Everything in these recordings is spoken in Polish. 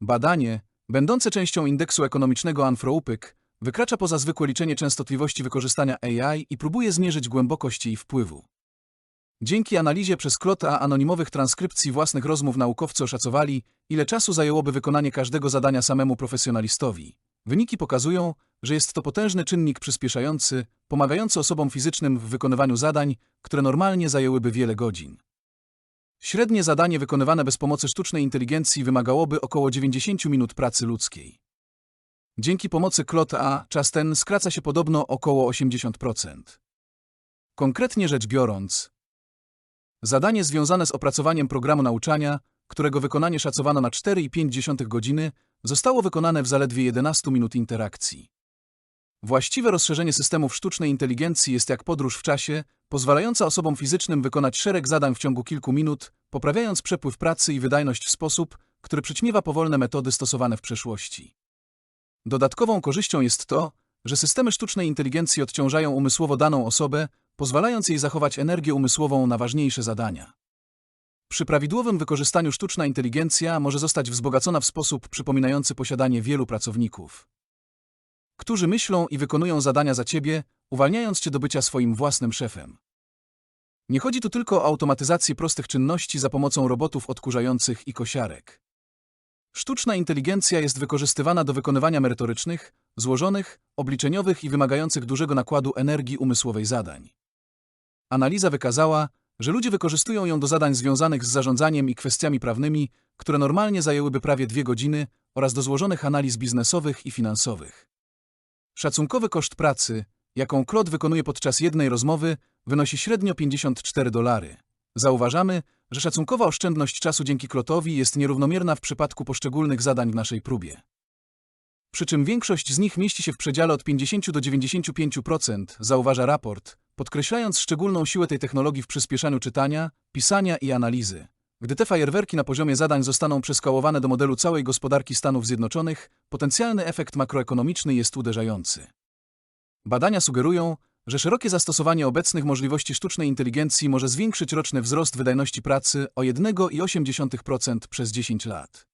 Badanie, będące częścią indeksu ekonomicznego Anfroupyk, wykracza poza zwykłe liczenie częstotliwości wykorzystania AI i próbuje zmierzyć głębokość jej wpływu. Dzięki analizie przez Klota anonimowych transkrypcji własnych rozmów naukowcy oszacowali, ile czasu zajęłoby wykonanie każdego zadania samemu profesjonalistowi. Wyniki pokazują, że jest to potężny czynnik przyspieszający, pomagający osobom fizycznym w wykonywaniu zadań, które normalnie zajęłyby wiele godzin. Średnie zadanie wykonywane bez pomocy sztucznej inteligencji wymagałoby około 90 minut pracy ludzkiej. Dzięki pomocy Klot A czas ten skraca się podobno około 80%. Konkretnie rzecz biorąc, zadanie związane z opracowaniem programu nauczania, którego wykonanie szacowano na 4,5 godziny, zostało wykonane w zaledwie 11 minut interakcji. Właściwe rozszerzenie systemów sztucznej inteligencji jest jak podróż w czasie, pozwalająca osobom fizycznym wykonać szereg zadań w ciągu kilku minut, poprawiając przepływ pracy i wydajność w sposób, który przyćmiewa powolne metody stosowane w przeszłości. Dodatkową korzyścią jest to, że systemy sztucznej inteligencji odciążają umysłowo daną osobę, pozwalając jej zachować energię umysłową na ważniejsze zadania. Przy prawidłowym wykorzystaniu sztuczna inteligencja może zostać wzbogacona w sposób przypominający posiadanie wielu pracowników, którzy myślą i wykonują zadania za ciebie, uwalniając cię do bycia swoim własnym szefem. Nie chodzi tu tylko o automatyzację prostych czynności za pomocą robotów odkurzających i kosiarek. Sztuczna inteligencja jest wykorzystywana do wykonywania merytorycznych, złożonych, obliczeniowych i wymagających dużego nakładu energii umysłowej zadań. Analiza wykazała, że ludzie wykorzystują ją do zadań związanych z zarządzaniem i kwestiami prawnymi, które normalnie zajęłyby prawie dwie godziny, oraz do złożonych analiz biznesowych i finansowych. Szacunkowy koszt pracy, jaką Claude wykonuje podczas jednej rozmowy, wynosi średnio 54 dolary. Zauważamy, że szacunkowa oszczędność czasu dzięki Klotowi jest nierównomierna w przypadku poszczególnych zadań w naszej próbie. Przy czym większość z nich mieści się w przedziale od 50 do 95%, zauważa raport, podkreślając szczególną siłę tej technologii w przyspieszaniu czytania, pisania i analizy. Gdy te fajerwerki na poziomie zadań zostaną przeskałowane do modelu całej gospodarki Stanów Zjednoczonych, potencjalny efekt makroekonomiczny jest uderzający. Badania sugerują, że szerokie zastosowanie obecnych możliwości sztucznej inteligencji może zwiększyć roczny wzrost wydajności pracy o 1,8% przez 10 lat.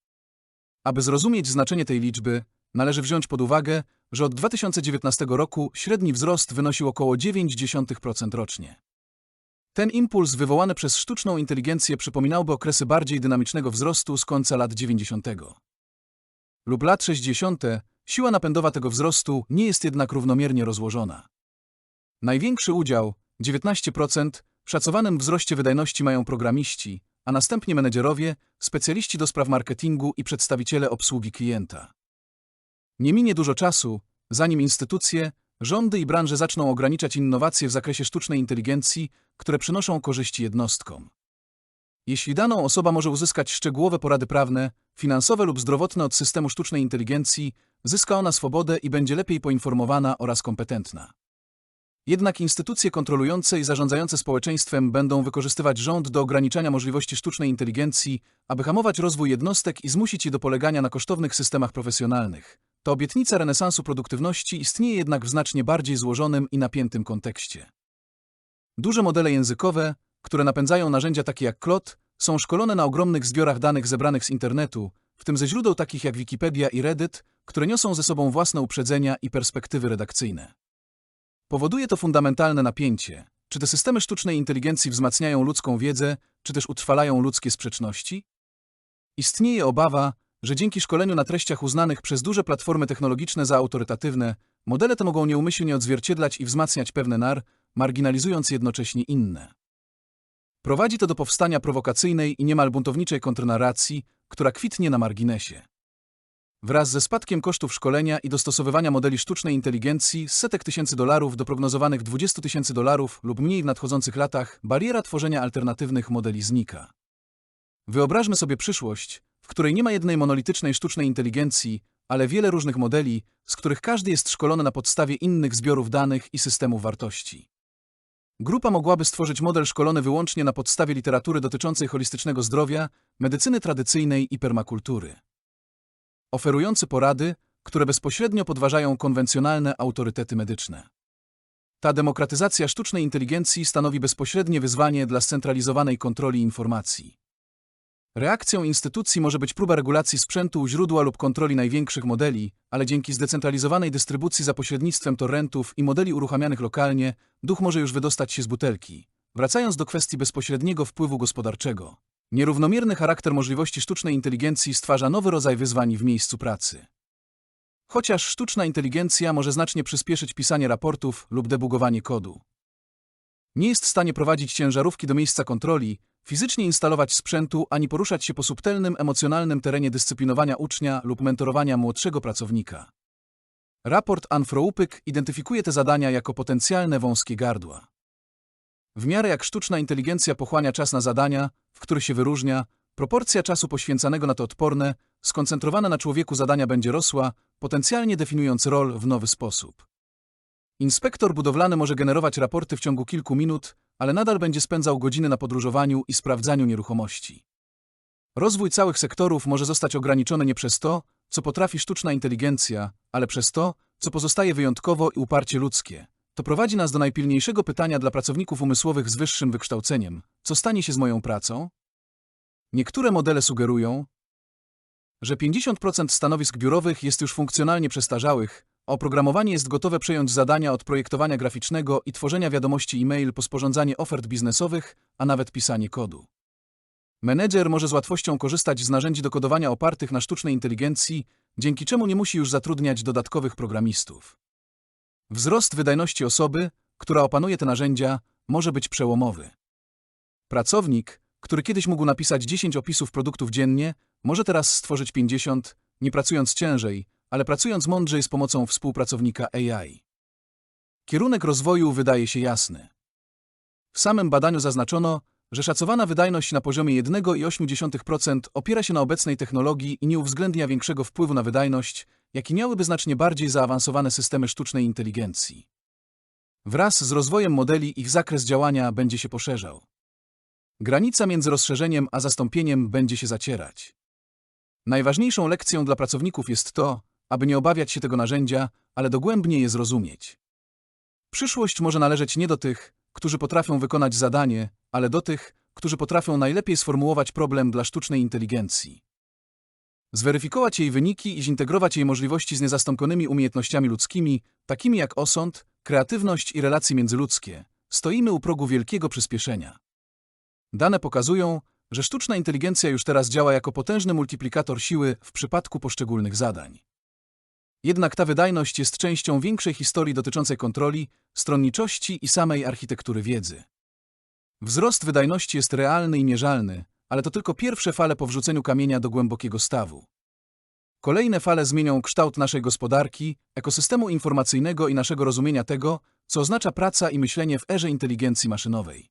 Aby zrozumieć znaczenie tej liczby, należy wziąć pod uwagę, że od 2019 roku średni wzrost wynosił około 0,9% rocznie. Ten impuls wywołany przez sztuczną inteligencję przypominałby okresy bardziej dynamicznego wzrostu z końca lat 90. lub lat 60. Siła napędowa tego wzrostu nie jest jednak równomiernie rozłożona. Największy udział, 19%, w szacowanym wzroście wydajności mają programiści, a następnie menedżerowie, specjaliści do spraw marketingu i przedstawiciele obsługi klienta. Nie minie dużo czasu, zanim instytucje, rządy i branże zaczną ograniczać innowacje w zakresie sztucznej inteligencji, które przynoszą korzyści jednostkom. Jeśli daną osoba może uzyskać szczegółowe porady prawne, finansowe lub zdrowotne od systemu sztucznej inteligencji, zyska ona swobodę i będzie lepiej poinformowana oraz kompetentna. Jednak instytucje kontrolujące i zarządzające społeczeństwem będą wykorzystywać rząd do ograniczania możliwości sztucznej inteligencji, aby hamować rozwój jednostek i zmusić je do polegania na kosztownych systemach profesjonalnych. Ta obietnica renesansu produktywności istnieje jednak w znacznie bardziej złożonym i napiętym kontekście. Duże modele językowe, które napędzają narzędzia takie jak Klot, są szkolone na ogromnych zbiorach danych zebranych z internetu, w tym ze źródeł takich jak Wikipedia i Reddit, które niosą ze sobą własne uprzedzenia i perspektywy redakcyjne. Powoduje to fundamentalne napięcie. Czy te systemy sztucznej inteligencji wzmacniają ludzką wiedzę, czy też utrwalają ludzkie sprzeczności? Istnieje obawa, że dzięki szkoleniu na treściach uznanych przez duże platformy technologiczne za autorytatywne, modele te mogą nieumyślnie odzwierciedlać i wzmacniać pewne nar, marginalizując jednocześnie inne. Prowadzi to do powstania prowokacyjnej i niemal buntowniczej kontrnarracji, która kwitnie na marginesie. Wraz ze spadkiem kosztów szkolenia i dostosowywania modeli sztucznej inteligencji z setek tysięcy dolarów do prognozowanych 20 tysięcy dolarów lub mniej w nadchodzących latach, bariera tworzenia alternatywnych modeli znika. Wyobraźmy sobie przyszłość, w której nie ma jednej monolitycznej sztucznej inteligencji, ale wiele różnych modeli, z których każdy jest szkolony na podstawie innych zbiorów danych i systemów wartości. Grupa mogłaby stworzyć model szkolony wyłącznie na podstawie literatury dotyczącej holistycznego zdrowia, medycyny tradycyjnej i permakultury. Oferujący porady, które bezpośrednio podważają konwencjonalne autorytety medyczne. Ta demokratyzacja sztucznej inteligencji stanowi bezpośrednie wyzwanie dla scentralizowanej kontroli informacji. Reakcją instytucji może być próba regulacji sprzętu u źródła lub kontroli największych modeli, ale dzięki zdecentralizowanej dystrybucji za pośrednictwem torrentów i modeli uruchamianych lokalnie, duch może już wydostać się z butelki. Wracając do kwestii bezpośredniego wpływu gospodarczego. Nierównomierny charakter możliwości sztucznej inteligencji stwarza nowy rodzaj wyzwań w miejscu pracy. Chociaż sztuczna inteligencja może znacznie przyspieszyć pisanie raportów lub debugowanie kodu. Nie jest w stanie prowadzić ciężarówki do miejsca kontroli, fizycznie instalować sprzętu ani poruszać się po subtelnym, emocjonalnym terenie dyscyplinowania ucznia lub mentorowania młodszego pracownika. Raport Anfroupyk identyfikuje te zadania jako potencjalne wąskie gardła. W miarę jak sztuczna inteligencja pochłania czas na zadania, w których się wyróżnia, proporcja czasu poświęcanego na to odporne, skoncentrowana na człowieku zadania będzie rosła, potencjalnie definiując rol w nowy sposób. Inspektor budowlany może generować raporty w ciągu kilku minut, ale nadal będzie spędzał godziny na podróżowaniu i sprawdzaniu nieruchomości. Rozwój całych sektorów może zostać ograniczony nie przez to, co potrafi sztuczna inteligencja, ale przez to, co pozostaje wyjątkowo i uparcie ludzkie. To prowadzi nas do najpilniejszego pytania dla pracowników umysłowych z wyższym wykształceniem: co stanie się z moją pracą? Niektóre modele sugerują, że 50% stanowisk biurowych jest już funkcjonalnie przestarzałych, oprogramowanie jest gotowe przejąć zadania od projektowania graficznego i tworzenia wiadomości e-mail po sporządzanie ofert biznesowych, a nawet pisanie kodu. Menedżer może z łatwością korzystać z narzędzi do kodowania opartych na sztucznej inteligencji, dzięki czemu nie musi już zatrudniać dodatkowych programistów. Wzrost wydajności osoby, która opanuje te narzędzia, może być przełomowy. Pracownik, który kiedyś mógł napisać 10 opisów produktów dziennie, może teraz stworzyć 50, nie pracując ciężej, ale pracując mądrzej z pomocą współpracownika AI. Kierunek rozwoju wydaje się jasny. W samym badaniu zaznaczono, że szacowana wydajność na poziomie 1,8% opiera się na obecnej technologii i nie uwzględnia większego wpływu na wydajność, jaki miałyby znacznie bardziej zaawansowane systemy sztucznej inteligencji. Wraz z rozwojem modeli ich zakres działania będzie się poszerzał. Granica między rozszerzeniem a zastąpieniem będzie się zacierać. Najważniejszą lekcją dla pracowników jest to, aby nie obawiać się tego narzędzia, ale dogłębnie je zrozumieć. Przyszłość może należeć nie do tych, którzy potrafią wykonać zadanie, ale do tych, którzy potrafią najlepiej sformułować problem dla sztucznej inteligencji. Zweryfikować jej wyniki i zintegrować jej możliwości z niezastąpionymi umiejętnościami ludzkimi, takimi jak osąd, kreatywność i relacje międzyludzkie. Stoimy u progu wielkiego przyspieszenia. Dane pokazują, że sztuczna inteligencja już teraz działa jako potężny multiplikator siły w przypadku poszczególnych zadań. Jednak ta wydajność jest częścią większej historii dotyczącej kontroli, stronniczości i samej architektury wiedzy. Wzrost wydajności jest realny i mierzalny, ale to tylko pierwsze fale po wrzuceniu kamienia do głębokiego stawu. Kolejne fale zmienią kształt naszej gospodarki, ekosystemu informacyjnego i naszego rozumienia tego, co oznacza praca i myślenie w erze inteligencji maszynowej.